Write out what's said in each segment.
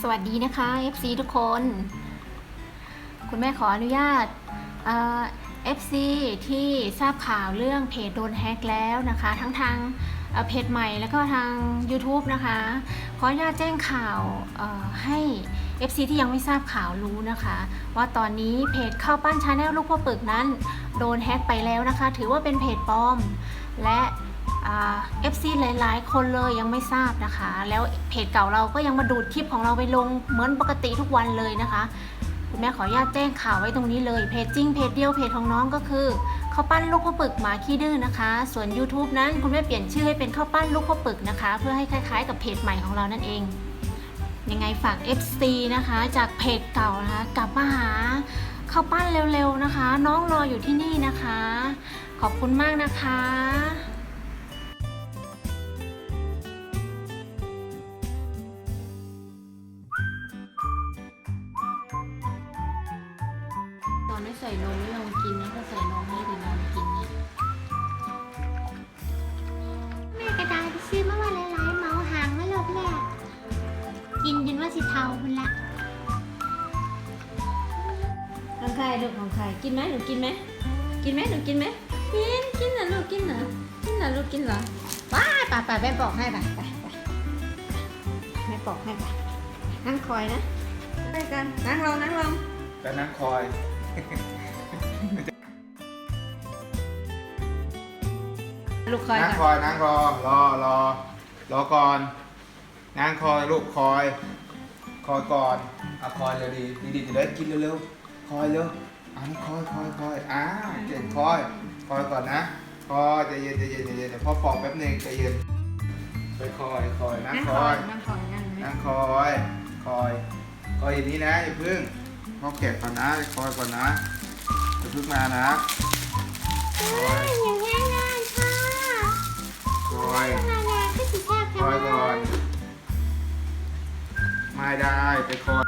สวัสดีนะคะ FC ทุกคน คุณแม่ขออนุญาตเอ่อ FC ที่ทราบข่าวเรื่องเพจโดนแฮกแล้วนะคะ ทั้งทางเพจใหม่แล้วก็ทาง YouTube นะคะ ขออนุญาตแจ้งข่าวเอ่อให้ FC ที่ยังไม่ทราบข่าวรู้นะคะ ว่าตอนนี้เพจข้าวปั้นชาแนลลูกพ่อปึกนั้น โดนแฮกไปแล้วนะคะ ถือว่าเป็นเพจปลอม และ เอฟซีหลาย ๆ คนเลยยังไม่ทราบนะคะ แล้วเพจเก่าเราก็ยังมาดูดคลิปของเราไปลงเหมือนปกติทุกวันเลยนะคะคุณแม่ขออนุญาตแจ้งข่าวไว้ตรงนี้เลยเพจจริงเพจเดียวเพจของน้องก็คือข้าวปั้นลูกพ่อปึกหมาขี้ดื้อนะคะ ส่วน YouTube นั้นคุณแม่เปลี่ยนชื่อให้เป็นข้าวปั้นลูกพ่อปึกนะคะ เพื่อให้คล้าย ๆ กับเพจใหม่ของเรานั่นเองยังไงฝาก FC นะคะ จากเพจเก่านะคะกลับมาหาข้าวปั้นเร็วๆนะคะ น้องรออยู่ที่นี่นะคะ ขอบคุณมากนะคะ ใส่นมไม่ลองกินนะถ้าใส่นมให้ถึงลองกินเนี่ยแม่กระดาษไปซื้อมาว่าหลายๆเหมาหางมาหลบแหลกกินจนว่าสิเทาพุ่นละของใครลูกของใครกินไหมหนูกินไหมกินไหมหนูกินไหมกินกินเหรอลูกกินเหรอกินเหรอลูกกินเหรอว้ายป่าป่าแม่ปอกให้ป่ะไปไปแม่ปอกให้ป่ะนั่งคอยนะไปกันนั่งลงนั่งลงก็นั่งคอย ลูกคอยนั่งคก่อนอยนั่งรอรอรอรอก่อนนั่งคอยลูกคอย คอยก่อนเอาคอยเร็วดีดีดีจะได้กินเร็วๆคอยเร็วอ่าคอยคอยคอยอ่าเก่งคอยคอยก่อนนะคอยใจเย็นใจเย็นใจเย็นเดี๋ยวพ่อปอกแป๊บหนึงใจเย็นไปคอยคอยนั่งนั่งคคออยยนั่งคอยนั่งไหมนั่งคอยคอยคอยอย่างนี้นะอย่าเพึ่ง พ่อเก็บก่อนนะคอยก่อนนะจะพึ่งมานะคอยอย่างง่ายง่ายค่ะคอยมาแรงก็สิแทบคอยก่อน ไม่ได้ไปคอย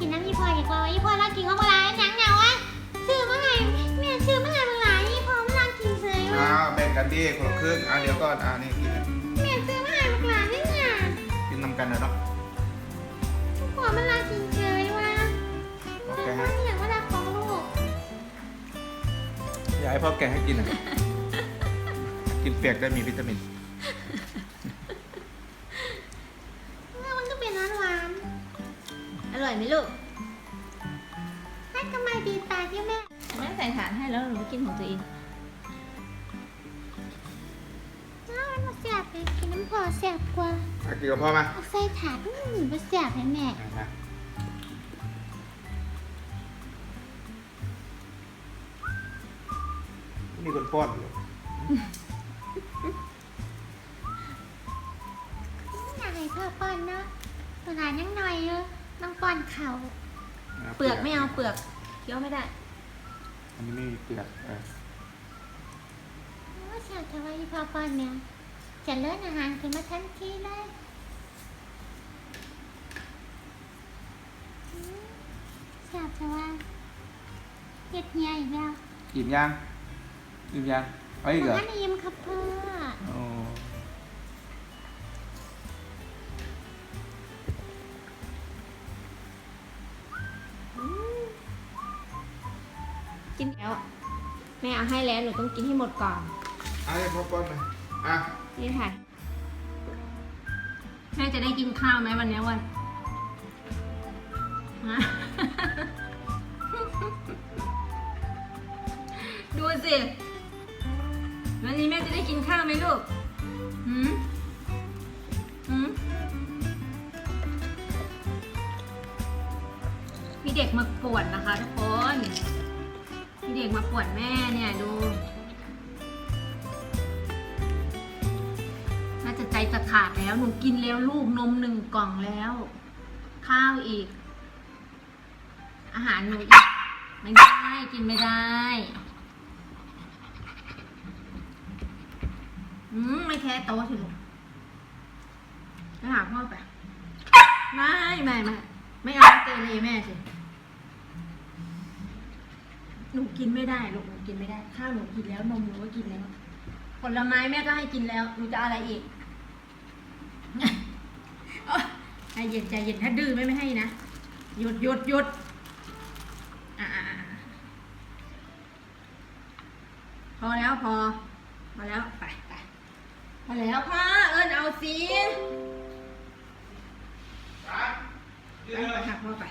กินน้ำยี่พอดีกว่ายี่พอเรากินข้าวปลาหนังเหงาอะซื้อมาไงแม่ซื้อมาไงมาหลายยี่พอมาลองกินเฉยอ้าวว่ะแบ่งกันดิคนละครึ่งอะเดี๋ยวก่อนอะนี่กินแม่ซื้อมาไงมาหลายนี่ไงกินนำกันนะเนาะพอมาลองกินเฉยว่ะโอเอเคอฮะนี่อย่างว่ารักของลูกอยากให้พ่อแกะให้กินอะกินเปียกได้มีวิตามิน อร่อยไหมลูกๆให้ทำไมดีตาที่แม่แม่ใส่ถาดให้แล้วหนูกินของตัวเองอ้าวมันมาเสียบเลยกินน้ำพอเสียบกว่าอะกินกับพ่อมาเอาใส่ถาดอืมมาเสียบให้แม่ อะนะมีคนป้อนอยู่อยากให้พ่อป้อนเนาะตัวหลานยังหน่อยเยอะ ต้องป้อนเขาะเปลือกไม่เอาเปลือกเคี้ยวไม่ได้ อันนี้ไม่มีเปลือกเออว่าเสียบแต่ว่าที่พ่อป้อนเนี่ยจะเลิศอาหารขึ้นมาทันทีเลยอืมเสียบแต่ว่าเห็ดเหี่ยอีกแล้วอิ่มยังอิ่มยังเอาอีกเหรอขนยิ้มครับพ่อโอ้ กินแล้ว แม่เอาให้แล้วหนูต้องกินให้หมดก่อนเอาให้พ่อป้อนมาอะนี่ค่ะ แม่จะได้กินข้าวไหมวันนี้วันฮะ ดูสิวันนี้แม่จะได้กินข้าวไหมลูกหืมหืมเด็กมาป่วนนะคะทุกคนมี เด็กมาปวนแม่เนี่ยดู น่าจะใจจะขาดแล้ว หนูกินแล้วลูกนมหนึ่งกล่องแล้ว ข้าวอีก อาหารหนูอีกไม่ได้กินไม่ได้ อืมไม่แค่โต๊ะสิลูกไปหาพ่อไป ไม่ไม่ไม่ไม่เอาเตเลแม่สิ หนูกินไม่ได้ลูกหนูกินไม่ได้ ข้าวหนูกินแล้วนมหนูก็กินแล้ว ผลไม้แม่ก็ให้กินแล้วหนูจะเอาอะไรอีกโอ๊ยใจเย็นใจเย็นถ้าดื้อไม่ไม่ให้นะหยุดหยุดหยุดอะอะอะพอแล้วพอพอแล้วไปไปพอแล้วพ่อเอิญเอาสิครับไปไปหาพ่อไป